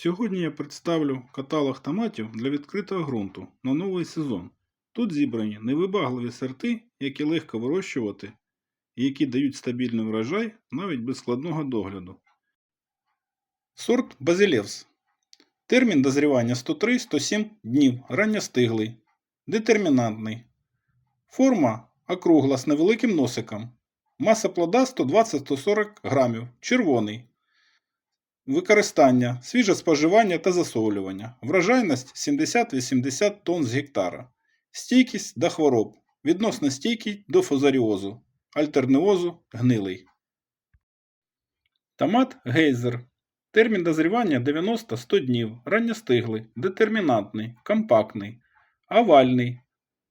Сьогодні я представлю каталог томатів для відкритого ґрунту на новий сезон. Тут зібрані невибагливі сорти, які легко вирощувати і які дають стабільний врожай навіть без складного догляду. Сорт Базилевс. Термін дозрівання 103-107 днів, ранньостиглий, детермінантний. Форма округла з невеликим носиком. Маса плода 120-140 грамів, червоний. Використання, свіже споживання та засолювання. Врожайність 70-80 тонн з гектара. Стійкість до хвороб. Відносно стійкий до фузаріозу, альтернеозу, гнилий. Томат гейзер. Термін дозрівання 90-100 днів. Ранньостиглий, детермінантний, компактний, овальний.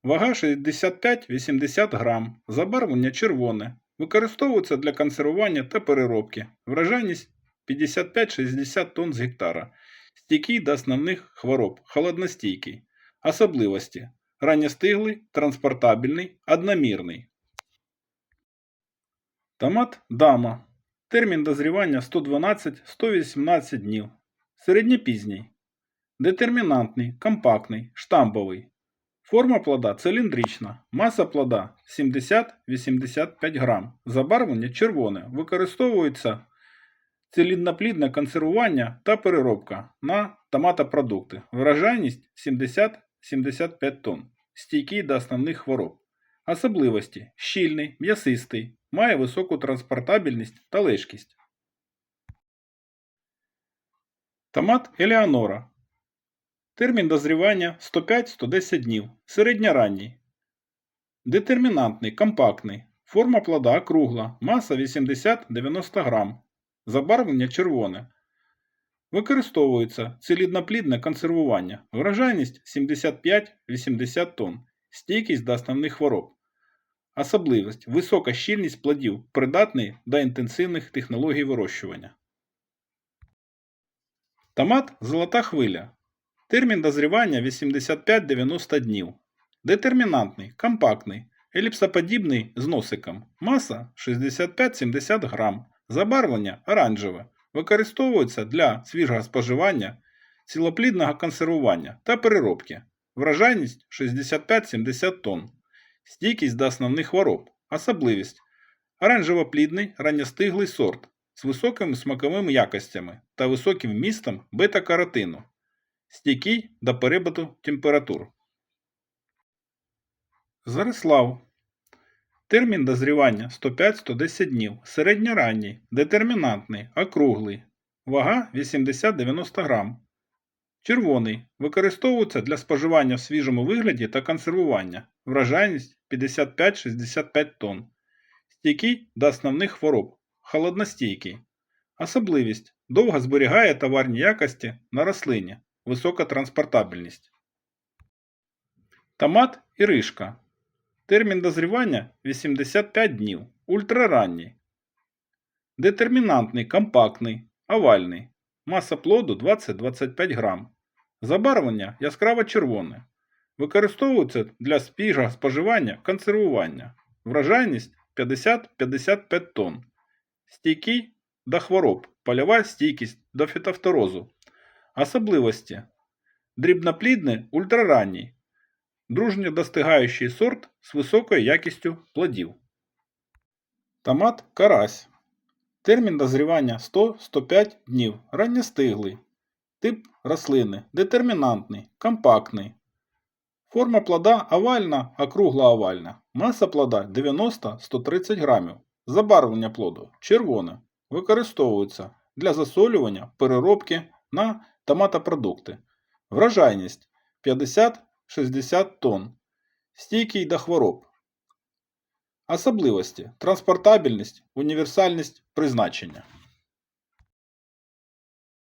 Вага 65-80 грам. Забарвлення червоне. Використовується для консервування та переробки. Врожайність 55-60 тонн з гектара. Стійкий до основних хвороб, холодностійкий. Особливості. Ранньостиглий, транспортабельний, одномірний. Томат дама. Термін дозрівання 112-118 днів. Середньопізній. Детермінантний, компактний, штамбовий. Форма плода циліндрична. Маса плода 70-85 грам. Забарвлення червоне. Використовується циліндноплідне консервування та переробка на томатопродукти. Врожайність 70-75 тонн. Стійкий до основних хвороб. Особливості щільний, м'ясистий, має високу транспортабельність та лежкість. Томат Елеонора. Термін дозрівання 105-110 днів. Середньоранній. Детермінантний, компактний. Форма плода кругла. Маса 80-90 грам. Забарвлення червоне. Використовується циліндноплідне консервування. Врожайність 75-80 тонн. Стійкість до основних хвороб. Особливість висока щільність плодів, придатний до інтенсивних технологій вирощування. Томат Золота хвиля. Термін дозрівання 85-90 днів. Детермінантний, компактний, еліпсоподібний з носиком. Маса 65-70 грам. Забарвлення оранжеве. Використовується для свіжого споживання, цілоплідного консервування та переробки. Врожайність 65-70 тонн. Стійкість до основних хвороб. Особливість. Оранжево-плідний ранньостиглий сорт з високими смаковими якостями та високим вмістом бета-каротину. Стійкий до перебуту температур. Зарислав. Термін дозрівання 105-110 днів. Середньоранній, детермінантний, округлий. Вага 80-90 грам. Червоний. Використовується для споживання в свіжому вигляді та консервування. Врожайність 55-65 тонн. Стійкий до основних хвороб. Холодностійкий. Особливість. Довго зберігає товарні якості на рослині. Висока транспортабельність. Томат і ришка. Термін дозрівання 85 днів. Ультраранній. Детермінантний, компактний, овальний. Маса плоду 20-25 грам. Забарвлення яскраво червоне. Використовується для спіжого споживання консервування. Врожайність 50-55 тонн. Стійкий до хвороб. Польова стійкість до фітофторозу. Особливості. Дрібноплідний ультраранній дружньодостигаючий сорт з високою якістю плодів. Томат карась. Термін дозрівання 100-105 днів. Ранньостиглий. Тип рослини детермінантний, компактний. Форма плода овальна, округла овальна. Маса плода 90-130 грамів. Забарвлення плоду червоне. Використовується для засолювання переробки на томатопродукти. Вражайність 50 60 тонн, стійкий до хвороб. Особливості транспортабельність, універсальність призначення.